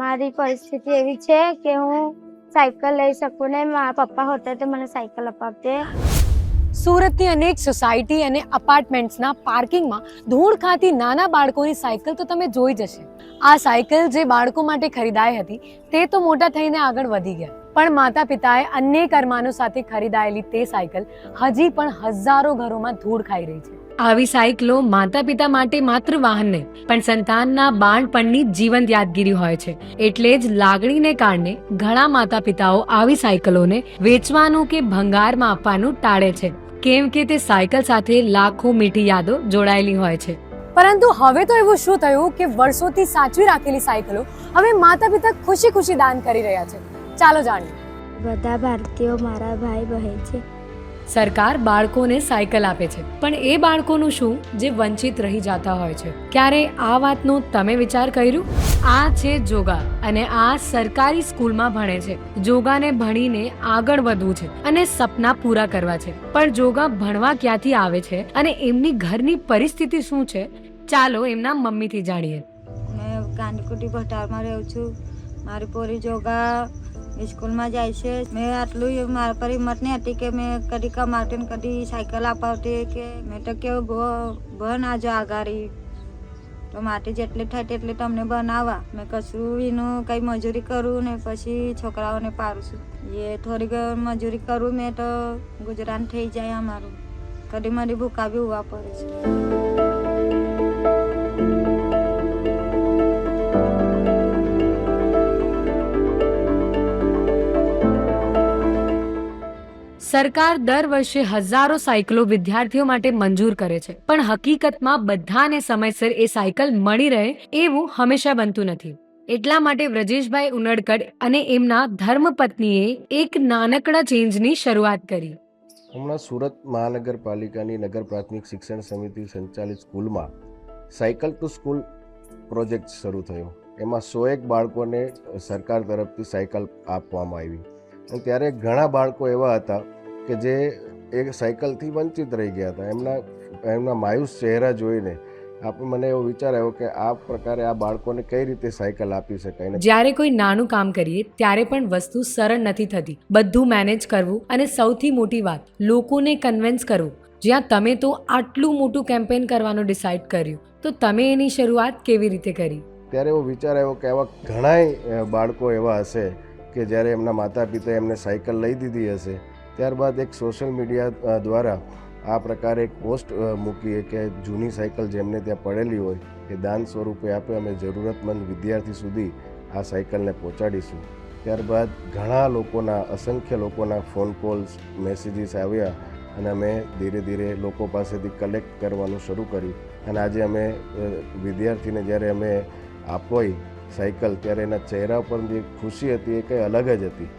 મારી પરિસ્થિતિ એવી છે કે હું સાયકલ લઈ શકું ને મારા પપ્પા હોતા તો મને સાયકલ અપાવતે સુરતની અનેક સોસાયટી અને અપાર્ટમેન્ટ્સના પાર્કિંગમાં ધૂળ ખાતી નાના બાળકોની સાયકલ તો તમે જોઈ જ હશે આ સાયકલ જે બાળકો માટે ખરીદાઈ હતી, તે તો મોટા થઈને આગળ વધી ગયા. પણ માતા પિતાએ અનેક અરમાનો સાથે ખરીદાયેલી તે સાયકલ હજી પણ હજારો ઘરોમાં ધૂળ ખાઈ રહી છે. આવી સાયકલો માતા પિતા માટે માત્ર વાહન નહીં પણ સંતાનના બાળપણની જીવંત યાદગીરી હોય છે. એટલે જ લાગણીને કારણે ઘણા માતા પિતાઓ આવી સાયકલોને વેચવાનું કે ભંગારમાં આપવાનું ટાળે છે. કેમ કે તે સાયકલ સાથે લાખો મીઠી યાદો જોડાયેલી હોય છે. પરંતુ હવે તો એવું શું થયું કે વર્ષોથી સાચવી રાખેલી સાયકલો હવે માતા પિતા ખુશી ખુશી દાન કરી રહ્યા છે. ચાલો જાણીએ. બધા ભારતીયો મારા ભાઈ બહેન છે. સરકાર બાળકોને સાયકલ આપે છે. પણ એ બાળકોનું શું? જે વંચિત રહી જતા હોય છે. ક્યારે આ વાતનો તમે વિચાર કર્યું? આ છે જોગા અને આ સરકારી સ્કૂલમાં ભણે છે. જોગાને ભણીને આગળ વધવું છે અને સપના પૂરા કરવા છે. પણ જોગા ભણવા ક્યાંથી આવે છે અને એમની ઘરની પરિસ્થિતિ શું છે? ચાલો એમના મમ્મીથી જાણીએ. મેં ગાંધીકુટી ભટારમાં રહું છું. મારી પોરી જોગા સ્કૂલમાં જાય છે. મેં આટલું મારા પર હિંમત નહીં હતી કે મેં કદી કમાવતી ને કદી સાયકલ અપાવતી કે મેં તો કેવું ભ ભણ આજો આગારી. તો માટે જેટલી થાય તેટલી તમને બનાવવા મેં કશું એનું કંઈ મજૂરી કરું ને પછી છોકરાઓને પારું છું. એ થોડી મજૂરી કરું મેં તો ગુજરાન થઈ જાય અમારું. કદી મારી ભૂકા બી ઉવા પડે છે. સરકાર દર વર્ષે હજારો સાયકલો વિદ્યાર્થીઓ માટે મંજૂર કરે છે. પણ હકીકતમાં બધાને સમયસર એ સાયકલ મળી રહે એવું હંમેશા બનતું નથી. એટલા માટે વ્રજેશભાઈ ઉનડકડ અને એમના ધર્મપત્નીએ એક નાનકડા ચેન્જની શરૂઆત કરી. હમણાં સુરત મહાનગરપાલિકાની નગર પ્રાથમિક શિક્ષણ સમિતિ સંચાલિત સ્કૂલમાં સાયકલ ટુ સ્કૂલ પ્રોજેક્ટ શરૂ થયો. એમાં સો એક બાળકોને સરકાર તરફથી સાયકલ આપવામાં આવી. અને ત્યારે ઘણા બાળકો એવા હતા કે જે એ સાયકલથી વંચિત રહી ગયા હતા. એમના એમના માયુસ ચહેરા જોઈને આપણે મને એવો વિચાર આવ્યો કે આ પ્રકારે આ બાળકોને કઈ રીતે સાયકલ આપી શકાય જ્યારે કોઈ નાનું કામ કરીએ ત્યારે પણ વસ્તુ સરળ નથી થતી. બધું મેનેજ કરવું અને સૌથી મોટી વાત લોકોને કન્વિન્સ કરવું. જ્યાં તમે તો આટલું મોટું કેમ્પેન કરવાનું ડિસાઈડ કર્યું તો તમે એની શરૂઆત કેવી રીતે કરી? ત્યારે એવો વિચાર આવ્યો કે આવા ઘણાય બાળકો એવા હશે કે જ્યારે એમના માતા પિતાએ એમને સાયકલ લઈ દીધી હશે ત્યારબાદ એક સોશિયલ મીડિયા દ્વારા આ પ્રકારે એક પોસ્ટ મૂકીએ કે જૂની સાયકલ જેમને ત્યાં પડેલી હોય એ દાન સ્વરૂપે આપે અમે જરૂરતમંદ વિદ્યાર્થી સુધી આ સાયકલને પહોંચાડીશું. ત્યારબાદ ઘણા લોકોના, અસંખ્ય લોકોના ફોન કોલ્સ, મેસેજીસ આવ્યા અને અમે ધીરે ધીરે લોકો પાસેથી કલેક્ટ કરવાનું શરૂ કર્યું. અને આજે અમે વિદ્યાર્થીને જ્યારે અમે આપોઈ સાયકલ, ત્યારે એના ચહેરા પર જે ખુશી હતી, એ કંઈ અલગ જ હતી.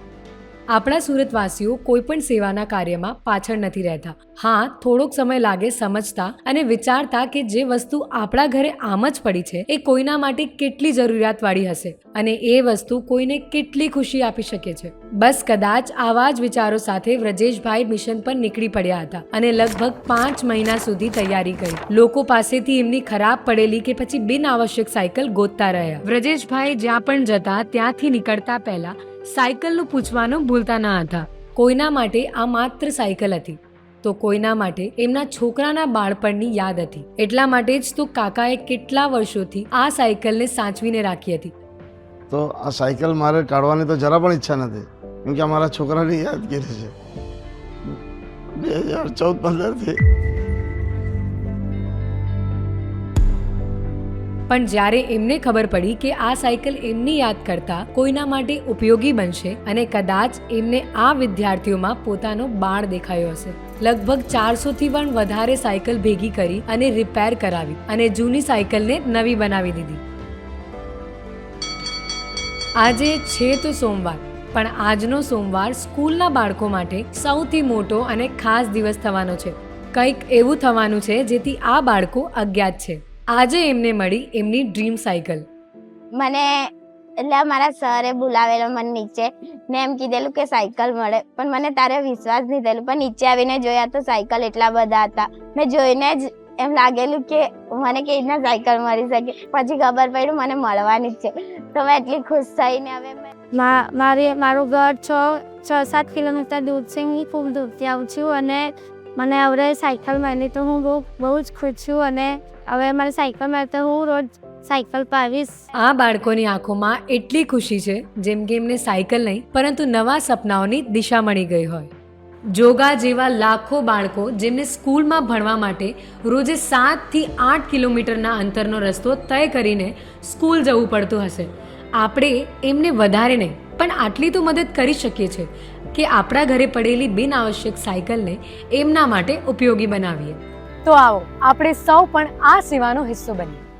આપણા સુરતવાસીઓ કોઈ પણ સેવાના કાર્યમાં પાછળ નથી રહેતા. હા, થોડોક સમય લાગે સમજતા અને વિચારતા કે જે વસ્તુ આપણા ઘરે આમ જ પડી છે, એ કોઈના માટે કેટલી જરૂરિયાતવાળી હશે અને એ વસ્તુ કોઈને કેટલી ખુશી આપી શકે છે. બસ કદાચ આવા જ વિચારો સાથે વ્રજેશભાઈ મિશન પર નીકળી પડ્યા હતા અને લગભગ પાંચ મહિના સુધી તૈયારી કરી. લોકો પાસેથી એમની ખરાબ પડેલી કે પછી બિન આવશ્યક સાયકલ ગોતતા રહ્યા. વ્રજેશભાઈ જ્યાં પણ જતા ત્યાંથી નીકળતા પહેલા સાયકલનું પૂછવાનું ભૂલતા ન હતા. કોઈના માટે આ માત્ર સાયકલ હતી. તો કોઈના માટે એમના છોકરાના બાળપણની યાદ હતી. એટલા માટે જ તો કાકાએ કેટલા વર્ષોથી આ સાયકલને સાચવીને રાખી હતી. તો આ સાયકલ મારે કાઢવાની તો જરા પણ ઈચ્છા નથી. કેમ કે અમારા છોકરાની યાદગીરી છે. બે હજાર ચૌદ પંદરથી પણ જ્યારે એમને ખબર પડી કે આ સાયકલ એમની યાદ કરતા કોઈના માટે ઉપયોગી બનશે અને કદાચ એમને આ વિદ્યાર્થીઓમાં પોતાનો બાળ દેખાયો હશે. લગભગ ચારસોથી પણ વધારે સાયકલ ભેગી કરી અને રિપેર કરાવી અને જૂની સાયકલને નવી બનાવી દીધી. આજે છે તો સોમવાર, પણ આજનો સોમવાર સ્કૂલના બાળકો માટે સૌથી મોટો અને ખાસ દિવસ થવાનો છે. કંઈક એવું થવાનું છે જેથી આ બાળકો અજ્ઞાત છે. આજે એમને મળી એમની ડ્રીમ સાયકલ. મને એટલે મારા સરે બોલાવેલો મને નીચે. ને એમ કીધેલું કે સાયકલ મળે પણ મને તારે વિશ્વાસ નહીં થયેલું. પણ નીચે આવીને જોયા તો સાયકલ એટલા બધા હતા. મેં જોઈને જ એમ લાગેલું કે મને કેવી રીતના સાયકલ મળી શકે. પછી ખબર પડી મને મળવાની જ છે. તો મેં એટલી ખુશ થઈને હવે મા- મારી મારું ઘર છ છ સાત કિલોમીટર દૂર છે. હું ખૂબ દૂરથી આવું છું અને મને હવે સાયકલ મળી તો હું બહુ બહુ જ ખુશ છું અને હવે મારે સાયકલ મળે તો હું રોજ સાયકલ પર આવીશ આ બાળકોની આંખોમાં એટલી ખુશી છે, જેમ કે એમને સાયકલ નહીં, પરંતુ નવા સપનાઓની દિશા મળી ગઈ હોય. જોગા જેવા લાખો બાળકો જેમને સ્કૂલમાં ભણવા માટે રોજે સાતથી આઠ કિલોમીટરના અંતરનો રસ્તો તય કરીને સ્કૂલ જવું પડતું હશે. આપણે એમને વધારે નહીં, પણ આટલી તો મદદ કરી શકીએ છીએ. કે આપણા ઘરે પડેલી બિન આવશ્યક સાયકલને એમના માટે ઉપયોગી બનાવીએ. તો આવો, આપણે સૌ પણ આ સેવાનો હિસ્સો બનીએ.